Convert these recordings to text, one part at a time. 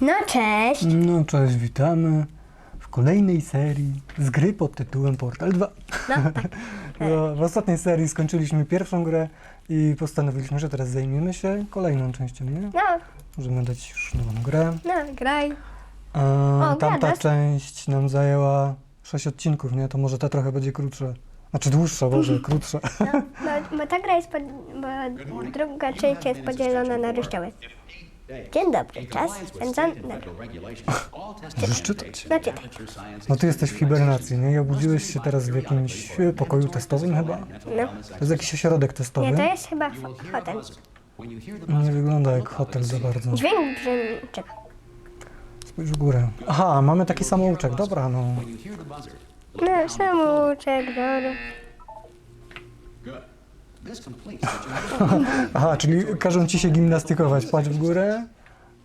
No cześć. No cześć, witamy w kolejnej serii z gry pod tytułem Portal 2. No tak. No, w ostatniej serii skończyliśmy pierwszą grę i postanowiliśmy, że teraz zajmiemy się kolejną częścią, nie? No, Możemy dać już nową grę. no, graj. A, O, tamta gadasz? część nam zajęła 6 odcinków, nie? To może ta trochę będzie krótsza. Znaczy dłuższa, może krótsza. No, bo, bo ta gra jest, pod, bo druga część jest podzielona na rozdziały. Dzień dobry, czas spędzony. Możesz czytać. No czytaj. No ty jesteś w hibernacji, nie? I obudziłeś się teraz w jakimś pokoju testowym chyba? No. To jest jakiś ośrodek testowy. Nie, to jest chyba ho- hotel. Nie wygląda jak hotel za bardzo. Dźwięk brzmi... Czekaj. Spójrz w górę. Aha, mamy taki samouczek, dobra, no. No, samouczek, dobra. Aha, czyli każą ci się gimnastykować. Patrz w górę,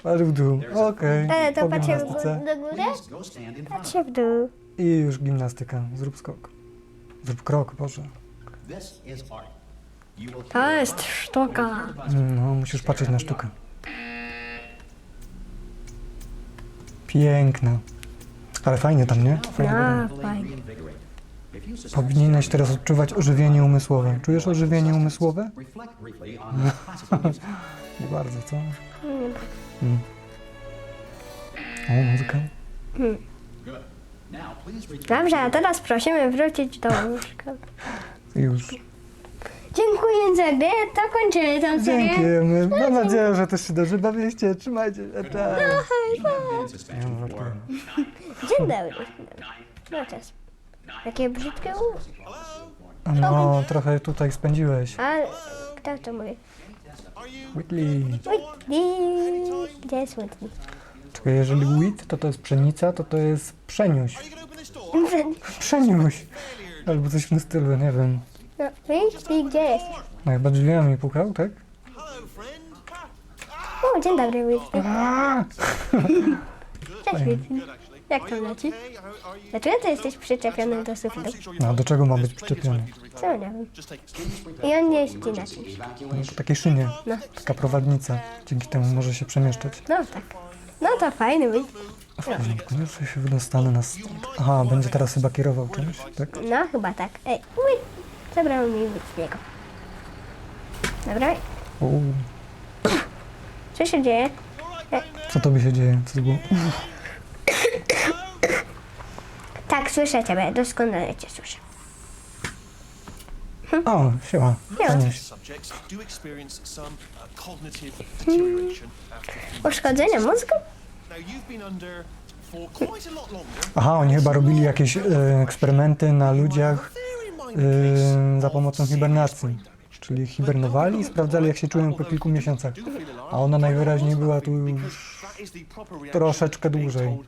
patrz w dół. Okej, Ale to po patrzę w gimnastyce. gó- do góry, patrzę w dół. I już gimnastyka. Zrób skok. Zrób krok, Boże. To jest sztuka. No, musisz patrzeć na sztukę. Piękna. Ale fajnie tam, nie? Fajnie. No, fajnie. Powinieneś teraz odczuwać ożywienie umysłowe. Czujesz ożywienie umysłowe? Nie bardzo, co? Mm. O, muzyka. Dobrze, a teraz prosimy wrócić do łóżka. Już. Dziękuję za grę, to kończymy tę serię. Dziękujemy. Mam nadzieję, że też się dobrze bawiliście. Trzymajcie się. Cześć. Żartuję. Dzień dobry. No czas. Jakie brzydkie u... No, trochę tutaj spędziłeś. A kto to mówi? Whitley. Whitney. Gdzie jest Whitney? Czekaj, jeżeli wheat, to to jest pszenica, to to jest przeniuś. Przeniuś. Albo coś w tym stylu, nie wiem. No, Whitney, gdzie jest? No chyba drzwiami pukał, tak? O, dzień dobry Whitney. A! Cześć Whitney. Jak to leci? Dlaczego ty jesteś przyczepiony do sufitu? No, do czego ma być przyczepiony? Co nie wiem. I on nie jeździ na czymś. No, po takiej szynie. No. Taka prowadnica. Dzięki temu może się przemieszczać. No tak. No to fajny Whitney. W porządku, już się wydostanę na stąd. Aha, będzie teraz chyba kierował czymś, tak? No chyba tak. Ej, Whit. Zabrał mi Whitney'ego. Dobra. Uuu, Co się dzieje? co tobie się dzieje? Co to było? Tak, słyszę ciebie. Doskonale cię słyszę. O, siema. Siema. Zanieś. subjects do experience some uh, cognitive deterioration after a few Uszkodzenie mózgu? Now you've been under for quite a lot longer. Aha, oni chyba robili jakieś e, eksperymenty na ludziach e, za pomocą hibernacji. Czyli hibernowali i sprawdzali, jak się czują po kilku miesiącach. A ona najwyraźniej była tu już troszeczkę dłużej,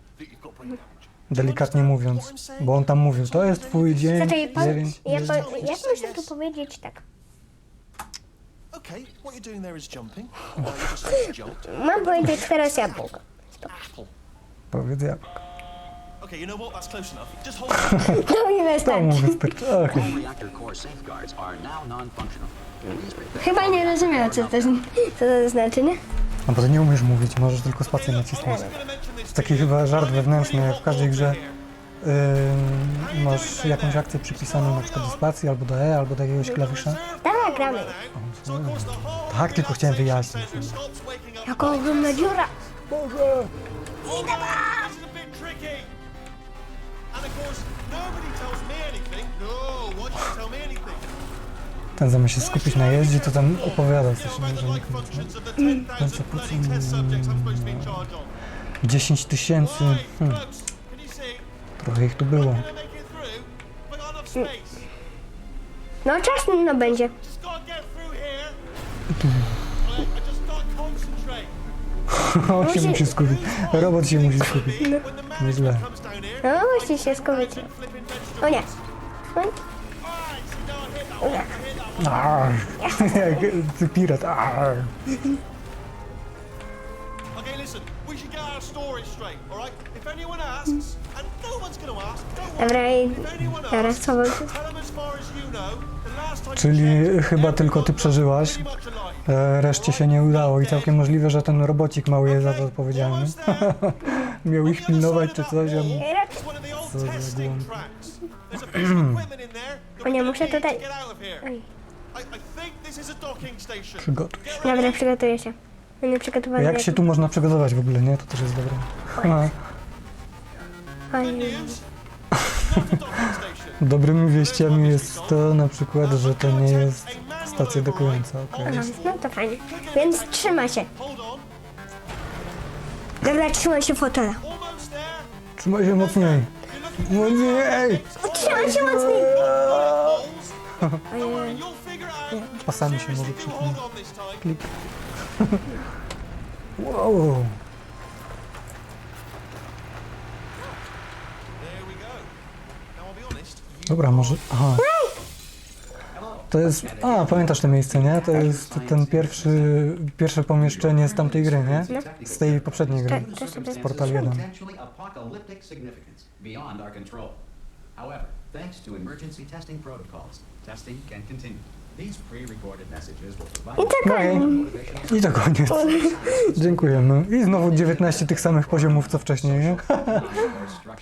delikatnie mówiąc. Bo on tam mówił, to jest twój dzień, Zaczekaj, pan, dziewięć, ja, po, jak można tu powiedzieć tak? Mam powiedzieć teraz jabłko. Apple. Powiedz jak. Okay, you know what? That's close enough. Just hold it. To mi wystarczy. prepare Chyba nie rozumiem, co to, co to znaczy, nie? No bo ty nie umiesz mówić, możesz tylko spację nacisnąć. To jest taki chyba żart wewnętrzny, jak w każdej grze ym, masz jakąś akcję przypisaną na przykład do spacji, albo do E, albo do jakiegoś klawisza. Tak, gramy. Tak, tylko chciałem wyjaśnić. Jaka ogromna dziura. This is a Ten zamiast się skupić na jeździe, to tam opowiada coś, About że the nie lung functions of the 10,000 bloody test subjects I'm supposed to be in charge of. 10 tysięcy, hmm, trochę ich tu było. No czas no będzie. On się musi skupić. Robot się musi skupić. Nieźle. No musi się skupić. flipping vegetables. O nie. O, Alright, Arr. Jak ty pirat. Arr. Okay, listen. We should get our story straight, all right? If anyone asks, and no one's to ask, don't worry. Dobra, i If anyone teraz asks, co tell them as far as you know, the last time Czyli you checked, chyba tylko ty everyone was przeżyłaś. pretty much alive. E, reszcie się nie udało i całkiem możliwe, że ten robocik mały jest za to odpowiedzialny. Miał ich pilnować czy coś, a wall Raczej- is one of the old Co za testing głąb. tracks. There's a piece of equipment in there that O nie, we're muszę gonna need to tutaj- get out of here. Oj. I, I think this is a docking station. Przygotuj Get Dobra, przygotuję się. Będę przygotowany. Jak się tu można przygotować w ogóle, nie? To też jest dobre. Oj, station. Dobrymi wieściami jest to na przykład, że to nie jest stacja dokująca, okej. aha, no to fajnie. Więc trzyma się. Dobra, trzyma się fotela. Trzymaj się mocniej. Mocniej! Trzyma się mocniej. Ojej. Pasami się może przypomnę. Klik. Wow. Dobra, może... Aha. To jest... A, pamiętasz to miejsce, nie? To jest ten pierwszy... Pierwsze pomieszczenie z tamtej gry, nie? Z tej poprzedniej gry. Z Portal 1. Potentially apocalyptic significance beyond our control. However, thanks to emergency testing protocols, testing can continue. I tak No i, to koniec. Dziękujemy. I znowu 19 tych samych poziomów co wcześniej, nie?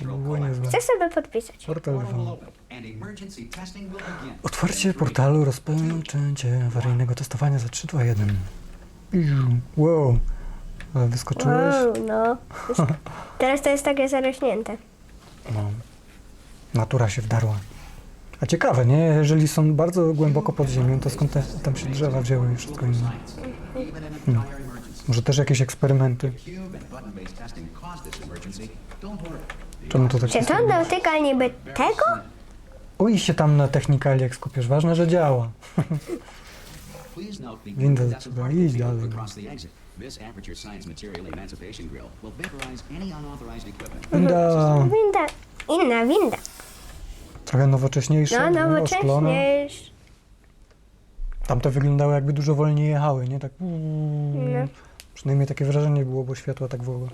Było niezłe. Chcę sobie podpisać. Portal Portal will 2. open and emergency testing will begin. Otwarcie portalu, rozpoczęcie awaryjnego testowania za 3, 2, 1. Wow. Ale Wyskoczyłeś? Wow, no. Teraz to jest takie zarośnięte. No. Natura się wdarła. A ciekawe, nie? Jeżeli są bardzo głęboko pod ziemią, to skąd te, tam się drzewa wzięły i wszystko inne? Emergency, Może też jakieś eksperymenty? Czemu to tak Czy to dotyka niby tego? Uj się tam na technikaliach skupiesz. Ważne, że działa. Windows trzeba iść dalej. Winda Winda. Inna winda. Trochę nowocześniejsza, No, no, oszklona. nowocześnie. Tamte wyglądały jakby dużo wolniej jechały, nie? Tak. No. Przynajmniej takie wrażenie było, bo światła tak wolno,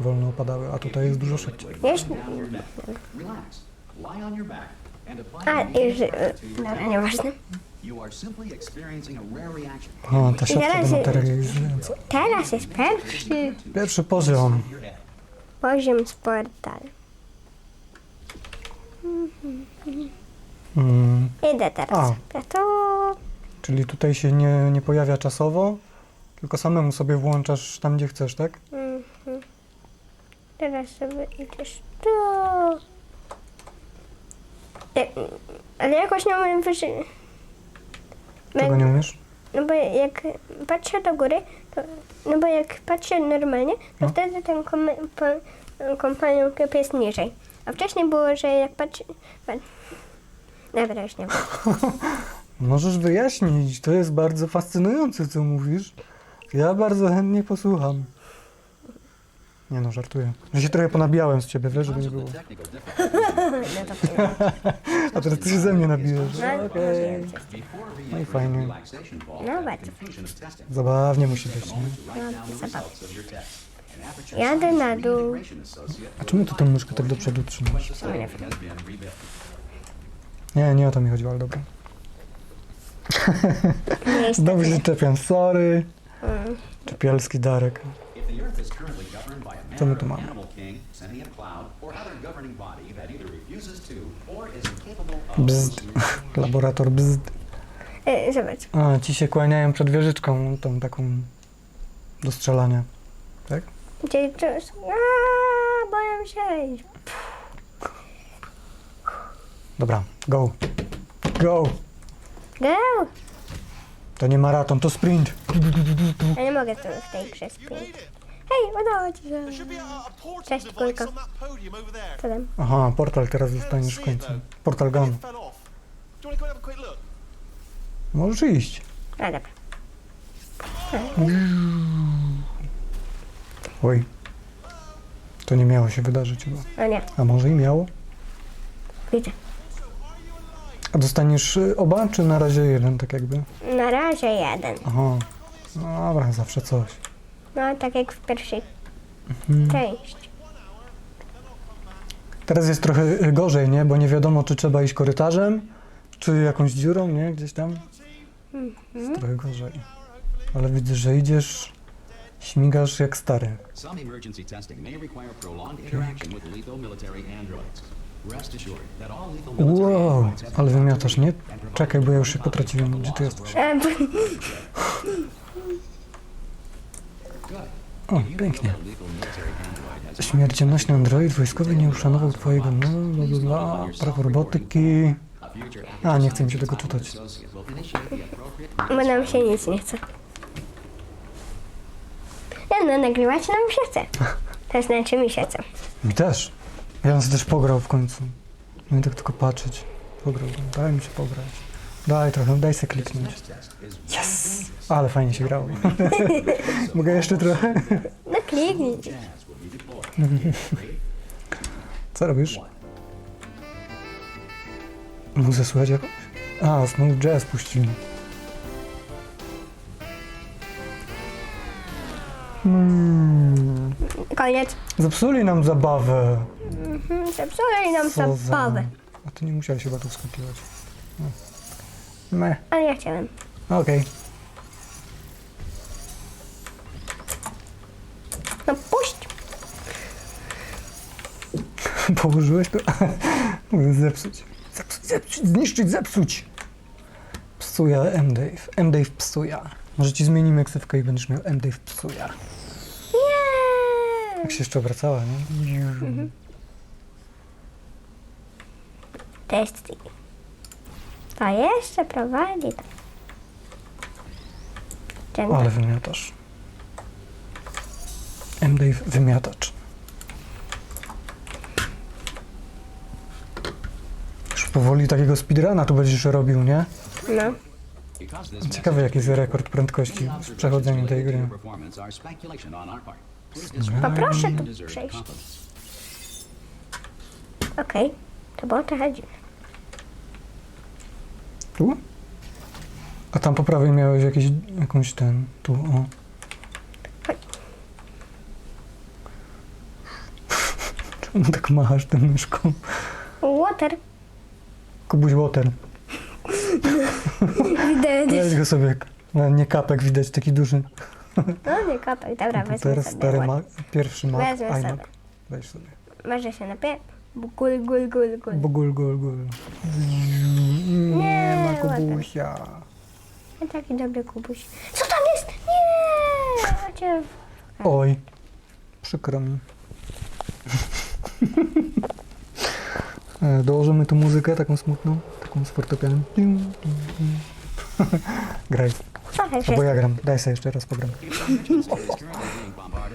wolno opadały, a tutaj jest dużo szybciej. Jeśli... Down your neck. Relax. Lie on your back and apply A, immediate już... pressure to your Dobra, temples. nieważne. You are simply experiencing a rare reaction. O, ta siatka zaraz się- dematerializująca. Teraz jest pierwszy Pierwszy poziom. Your head. poziom z portalu. Mm, Idę teraz. A. Ja to... czyli tutaj się nie, nie pojawia czasowo, tylko samemu sobie włączasz tam, gdzie chcesz, tak? Mhm. Teraz sobie idziesz tu. E, Ale jakoś nie umiem wyżej. Czego nie umiesz? No bo jak patrzę do góry, to, no bo jak patrzę normalnie, to No. wtedy ten kom, po, kompanion klub jest niżej. A wcześniej było, że jak patrzę... Pat... Wiem. Możesz wyjaśnić, to jest bardzo fascynujące, co mówisz. Ja bardzo chętnie posłucham. Nie no, żartuję. Ja się trochę ponabijałem z ciebie, wiesz, żeby nie było. A teraz ty się ze mnie nabijesz. No, Okej. before No i re-entering fajnie. No bardzo. Zabawnie musi być, nie? To write Jadę na dół. A czemu ty tą myszkę tak do przodu trzymasz? Nie, nie o to mi chodziło, ale dobra. Znowu się czepiam, sorry. Mm. Czepialski Darek. Co my tu mamy? Bzd. Laborator bzd. E, zobacz. A, ci się kłaniają przed wieżyczką, tą taką do strzelania. Tak? Aaa, boję się. iść. Dobra, go. Go. Go! To nie maraton, to sprint. Ja nie mogę tu w tej grze spiąć. Hej, udało ci się. Cześć. Co tam? Aha, portal teraz dostaniesz w końcu. Portal gun. Możesz iść. A dobra. Oj. To nie miało się wydarzyć chyba. O nie, A może i miało? widzę. A dostaniesz y, oba, czy na razie jeden, tak jakby? Na razie jeden. Aha. No dobra, zawsze coś. No tak jak w pierwszej część. Teraz jest trochę y, gorzej, nie? Bo nie wiadomo, czy trzeba iść korytarzem, czy jakąś dziurą, nie? Gdzieś tam. Jest trochę gorzej. Ale widzę, że idziesz, śmigasz jak stary. Some emergency testing may require prolonged interaction with lethal military androids. Rest assured that all lethal military Wow, androids have ale wymiatasz, nie? Czekaj, bo ja już się potraciłem. Gdzie ty jesteś? O, pięknie. Śmiercionośny android wojskowy nie uszanował twojego no, bla, bla, bla, prawo robotyki. a nie chce mi się tego czytać. bo nam się nic nie chce. No, nagrywać nam się chce. To znaczy mi się chce. Mi też. Ja bym sobie też pograł w końcu. Nie tak tylko patrzeć. Pograł. Daj mi się pograć. Daj trochę, daj se kliknąć. Yes! Ale fajnie się grało. Mogę jeszcze trochę? No kliknij. Co robisz? Muzę słychać jakąś? A, znowu jazz puścili. Hmm. Koniec. Zepsuli nam zabawę. Mhm, Zepsuli nam Co za... zabawę. A ty nie musiałeś chyba tu skakiwać. No. Meh, Ale ja chciałem. okej. No puść. Położyłeś to? Mówię zepsuć. Zepsuć, zepsuć, zniszczyć, zepsuć. Psuja M-Dave. M-Dave psuja. Może ci zmienimy ksywkę i będziesz miał M-Dave psuja. Jak się jeszcze obracała, nie? Testy. To jeszcze prowadzi. Dzień Ale wymiatasz. M-Dave wymiatacz. Już powoli takiego speedruna tu będziesz robił, nie? No. Because this Ciekawe jaki jest rekord prędkości w przechodzeniu tej gry. Disregard Poproszę tu przejść. Okej. To było trochę dziwne. Tu? A tam po prawej miałeś jakiś, jakąś ten, tu, o. Chodź. Czemu tak machasz tym myszką? Water. Kubuś water. Widać. Weź go sobie, no, nie kapek widać, taki duży. No nie kapek. Dobra, wezmę Teraz sobie. stary ma, pierwszy Mac, Wezmę iMac. sobie. Weź sobie. Może się napie... Gul, gul, gul, gul. Bo gul, gul, gul. Nie ma ładnie. Kubusia. A Taki dobry kubuś. Co tam jest? Nie! A cię... Oj, przykro mi. E, Dołożymy tu muzykę taką smutną, taką z fortepianem. Graj, Się... ja gram. Daj sobie jeszcze raz pogram.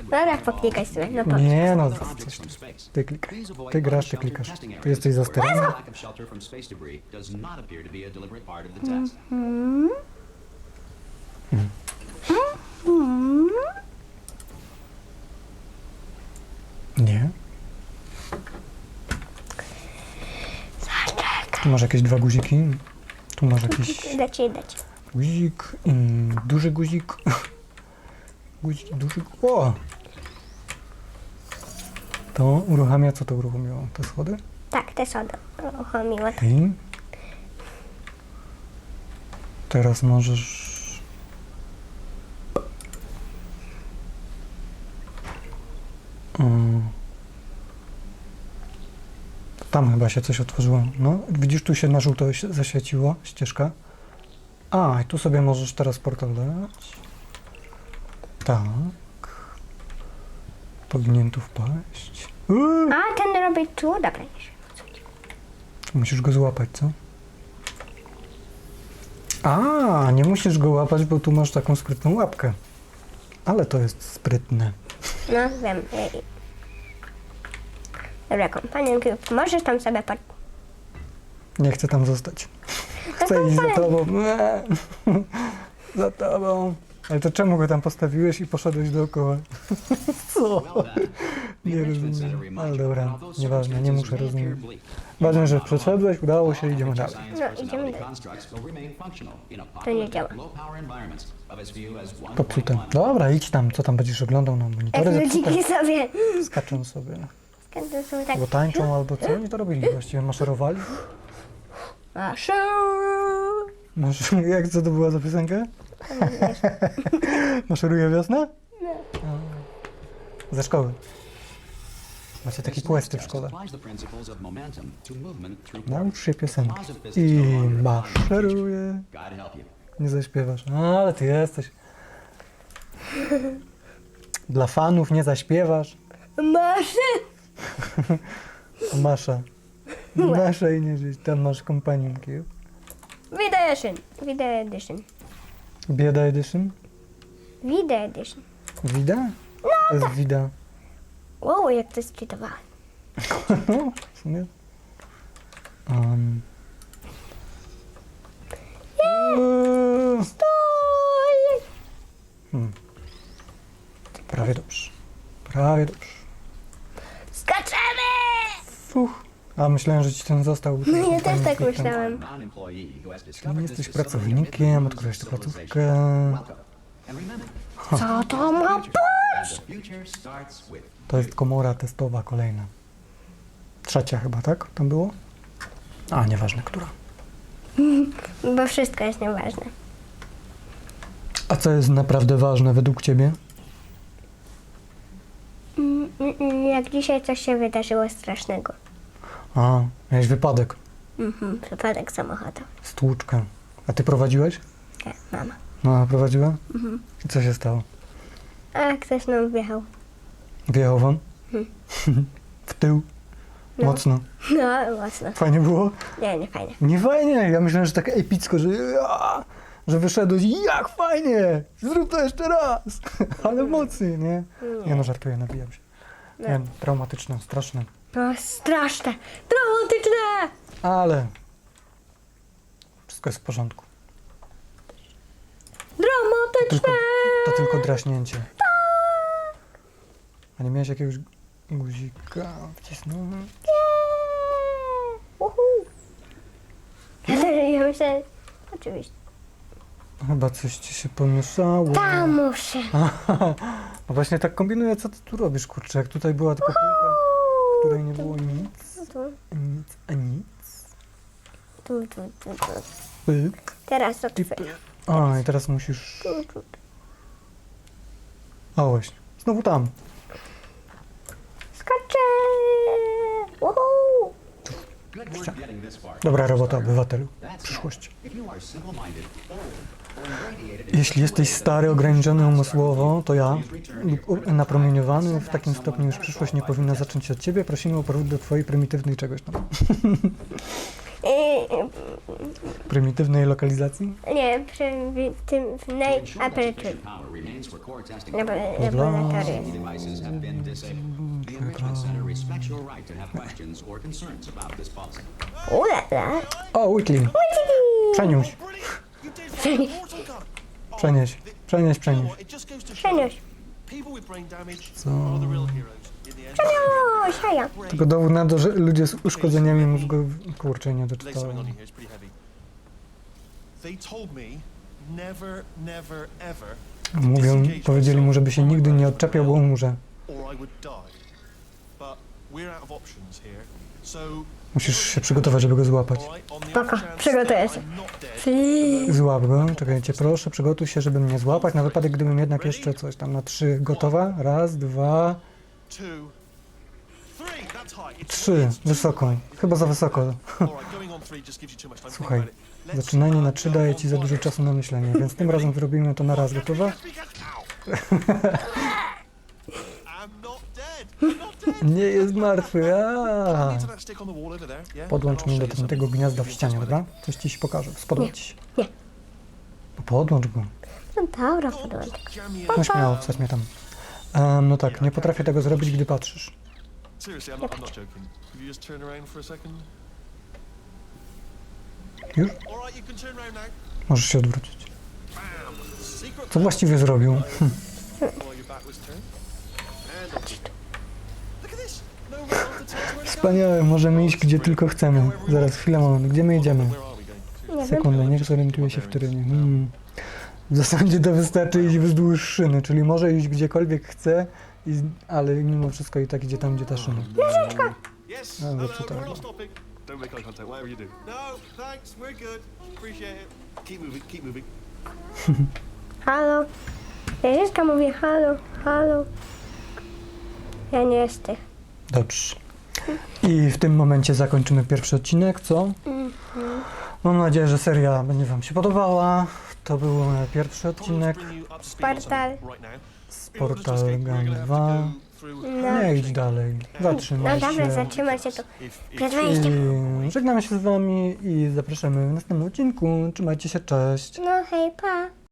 Dobra, poklikaj sobie. No po... Nie no, coś ty, ty avoid Ty grasz, ty klikasz. Ty jesteś za the test. Nie. Tu masz jakieś dwa guziki. Tu masz jakiś idę ci. Guzik, i duży guzik. Guzik, duży. O! To uruchamia, co to uruchomiło? Te schody? Tak, te sody uruchomiła. I teraz możesz. Mm. Tam chyba się coś otworzyło. No, widzisz, tu się na żółto zaświeciło ścieżka. A, i tu sobie możesz teraz portal dać. Tak. Powinien tu wpaść. Uuu. A, ten robi tu? Dobra, nie się. Musisz go złapać, co? A, nie musisz go łapać, bo tu masz taką sprytną łapkę. Ale to jest sprytne. No, wiem. Ej. Dobra, kompanion, możesz tam sobie pod... Nie chcę tam zostać. Chcę iść za tobą. Eee. za tobą. Ale to czemu go tam postawiłeś i poszedłeś dookoła? Co? Nie rozumiem. Ale dobra, nieważne, nie muszę rozumieć. Ważne, że przeszedłeś, udało się, idziemy dalej. No, idziemy dalej. To nie działa. Popsute. Dobra, idź tam, co tam będziesz oglądał na Jak monitory zepsute. ludziki sobie Skaczą sobie. Skąd są tak... Albo tańczą, albo co oni to robili właściwie? Maszerowali? Maszu! Masz, jak co to była za piosenka? Maszeruje wiosna? A. Ze szkoły. Macie takie questy w szkole. Naucz się piosenki. I no maszeruje. Nie zaśpiewasz. A, ale ty jesteś. Dla fanów nie zaśpiewasz. Maszy! Masza. Masza i nie żyć. Tam masz kompanionki. Video edition. Video edition. Bieda Edition? Video edition. Wida? To jest Wida. Wow, jak to sczytowałem. No, w sumie. Um. Eee, Stój! Hmm. Prawie dobrze. Prawie dobrze. A myślałem, że ci ten został. No ja też tak myślałem. Discovered jesteś pracownikiem, odkryłeś tę placówkę. Co to ma być? To jest komora testowa kolejna. Trzecia chyba, tak? Tam było? A, nieważne, która. Bo wszystko jest nieważne. A co jest naprawdę ważne według ciebie? Mm, mm, mm, Jak dzisiaj coś się wydarzyło strasznego. A, miałeś wypadek. Mhm, wypadek samochodu. Stłuczkę. A ty prowadziłeś? Tak, mama. No, prowadziła? I co się stało? A ktoś nam wjechał. Wjechał wam? w tył? No. Mocno. No, mocno. Fajnie było? Nie, nie fajnie. Nie fajnie. Ja myślałem, że tak epicko, że ja, że wyszedłeś i jak fajnie! Zrób to jeszcze raz! Ale mocniej, nie? Nie no, żartuję, nabijam się. Nie, traumatyczne, straszne. No, straszne. Traumatyczne! Ale wszystko jest w porządku. Tylko, Dramatyczne! to tylko draśnięcie. A nie miałeś jakiegoś guzika wcisnąłem? Uhu. Ja myślę, oczywiście. Chyba coś ci się pomieszało. Tam muszę. No właśnie tak kombinuję, co ty tu robisz, kurczę, jak tutaj była tylko półka, w której nie było nic, Tu, nic, a nic. tu, tu, tu, tu. Pyk, Teraz to i twoje. pyk. A, i teraz musisz... Tu, tu. A właśnie, znowu tam. Skaczę! Uhu. Dobra robota, obywatelu. Przyszłość. Jeśli jesteś stary, ograniczony umysłowo, to ja, lub napromieniowany w takim stopniu już przyszłość nie powinna zacząć się od ciebie, prosimy o powrót do twojej prymitywnej czegoś tam. I, Prymitywnej lokalizacji? nie, przy w tym w nej ensure that aperture. Laboratorium. This policy. Ulala. O, Whitley, przeniósł, przenieś, przenieś, przenieś. Przeniósł. Co? O, siaja. Tylko dowód na to, że ludzie z uszkodzeniami mózgowymi... Kurczę, nie doczytałem. Mówią, powiedzieli mu, żeby się nigdy nie odczepiał, bo umrze. Musisz się przygotować, żeby go złapać. Spoko, przygotuję się. Złap go, czekajcie, proszę, przygotuj się, żeby mnie złapać, na wypadek, gdybym jednak jeszcze coś tam na trzy. Gotowa? Raz, dwa, trzy. Wysoko. Chyba za wysoko. Słuchaj, zaczynanie na trzy daje ci za dużo czasu na myślenie, więc tym razem zrobimy to na raz. Gotowa? Nie jest martwy, a. Need to that stick on the wall over there, yeah? Podłącz mnie do tego gniazda w ścianie, dobra? Coś ci się pokaże, spodoba ci się. Nie. No podłącz go. No dobra, podłączę. No śmiało, wsadź mnie tam. Em, no tak, nie potrafię tego zrobić, gdy patrzysz. Seriously, I'm not, I'm not joking. Could you just turn around for a second? Już? Alright, you can turn around now. Możesz się odwrócić. Bam. Secret Co właściwie zrobił? while your back was turned. And up. Wspaniałe, możemy iść gdzie tylko chcemy. Zaraz, chwilę, moment. Gdzie my idziemy? Nie wiem. Sekundę, niech zorientuję się w terenie. Hmm. W zasadzie to wystarczy iść wzdłuż szyny, czyli może iść gdziekolwiek chce, i, ale mimo wszystko i tak idzie tam, gdzie ta szyna. Yes. No, No, no, dobrze, we're tak. not stopping. Don't make eye contact, whatever you do. No, thanks. We're good. Appreciate it. Keep moving, keep moving. Halo. Jeżyska mówi halo, halo. Ja nie jestem. Dobrze. I w tym momencie zakończymy pierwszy odcinek, co? Mam nadzieję, że seria będzie Wam się podobała. To był e, pierwszy odcinek. Speed on Portal. z have 2. to go through No. Nie idź dalej. No Zatrzymaj dobra, się. zatrzymaj się tu. Przed wejściem. I żegnamy się z Wami i zapraszamy w następnym odcinku. Trzymajcie się, cześć. No hej, pa.